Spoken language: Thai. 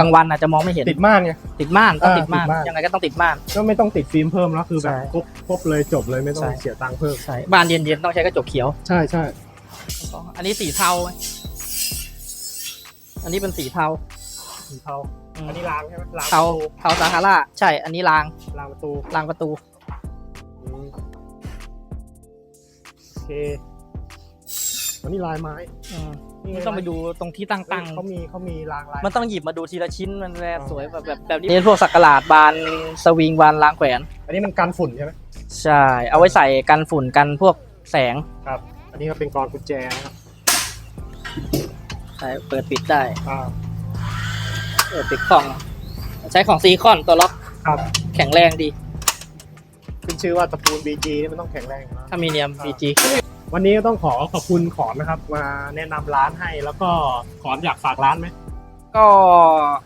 กลางวันอาจจะมองไม่เห็นติดม่านไง ติดม่านต้องติดม่าน อ่าติดม่าน ยังไงก็ต้องติดม่าน ก็ไม่ต้องติดฟิล์มเพิ่มแล้วคือแบบใช่ครบครบเลยจบเลยไม่ต้องใช่เสียตังค์เพิ่ม ใช่บ้านเย็นๆต้องใช้กระจกเขียว ใช่ใช่อันนี้สีเทาไหมอันนี้เป็นสีเทาสีเทาอืมอันนี้ล้างใช่ไหมล้างเทาเทาซาฮาราใช่ อันนี้รางล้างประตูรางประตู อืมโอเค อันนี้ลายไม้อืมนี่ไต้องไปดูตรงที่ตั้งตั้งเขามีเขามีลางลายมันต้องหยิบมาดูทีละชิ้นมันแลอ๋อสวยแบบแบบแบบนี้พวกสักหลาดบานสวิงบานล้างแขวน อันนี้มันกันฝุ่นใช่ไหมใช่ เอาไว้ใส่กันฝุ่นกันพวกแสงครับ อันนี้ก็เป็นกรอนกุญแจนะครับใช่เปิดปิดได้อ่าเปิดปิดกล่อง ใช้ของซีคอนตัวล็อกครับ แข็งแรงดีขึ้นชื่อว่าตระกูล BG นี่มันต้องแข็งแรงอยู่แล้วถ้ามีเนียม BG วันนี้ก็ต้องขอขอบคุณขอนนะครับ มาแนะนำร้านให้แล้วก็ขอนอยากฝากร้านไหมก็